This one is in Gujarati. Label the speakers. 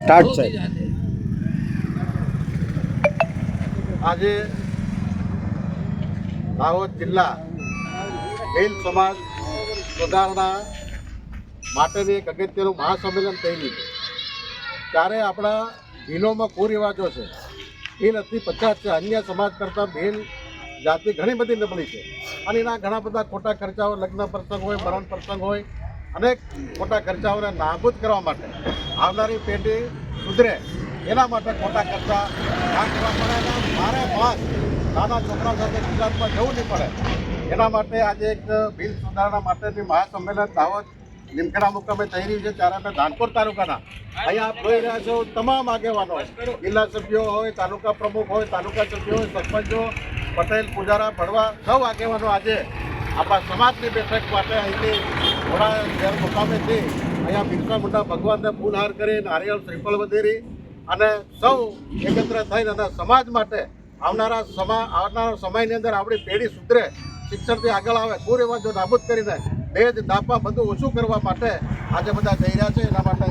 Speaker 1: સ્ટાર્ટ છે.
Speaker 2: આજે દાહોદ જિલ્લા ભીલ સમાજ સુધારણા માટેની એક અગત્યનું મહાસંમેલન થયેલું છે. ત્યારે આપણા ભીલોમાં કુરિવાજો છે. ભીલ અતિ પચાસ છે. અન્ય સમાજ કરતાં ભીલ જાતિ ઘણી બધી નબળી છે. અને એના ઘણા બધા ખોટા ખર્ચાઓ લગ્ન પ્રસંગ હોય મરણ પ્રસંગ હોય અનેક ખોટા ખર્ચાઓને નાબૂદ કરવા માટે આવનારી પેઢી સુધરે એના માટે ખોટા ખર્ચા ના કરવા પડે અને મારે માસ નાના છોકરા સાથે ગુજરાતમાં જવું નહીં પડે. એના માટે આજે એક બિલ સુધારણા માટેની મહાસંમેલન દાવત લીમખેડા મુકામે થઈ રહ્યું છે. ત્યારે અમે ધાનપુર તાલુકાના અહીંયા આપ જોઈ રહ્યા છો તમામ આગેવાનો. જિલ્લા સભ્યો હોય, તાલુકા પ્રમુખ હોય, તાલુકા સભ્યો હોય, સરપંચો, પટેલ, પૂજારા, ભડવા સૌ આગેવાનો આજે આપણા સમાજની બેઠક માટે અહીંથી ઘોડા શહેર મુકામેથી અહીંયા બિરસા મુંડા ભગવાનને ફૂલહાર કરી નારિયેળ શ્રીફળ વધેરી અને સૌ એકત્ર થઈને અને સમાજ માટે આવનારા સમા, આવનારા સમયની અંદર આપણી પેઢી સુધરે, શિક્ષણથી આગળ આવે કુરિવાજો નાબૂદ કરીને દહેજ દાપા બધું ઓછું કરવા માટે આજે બધા જઈ રહ્યા છે, એના માટે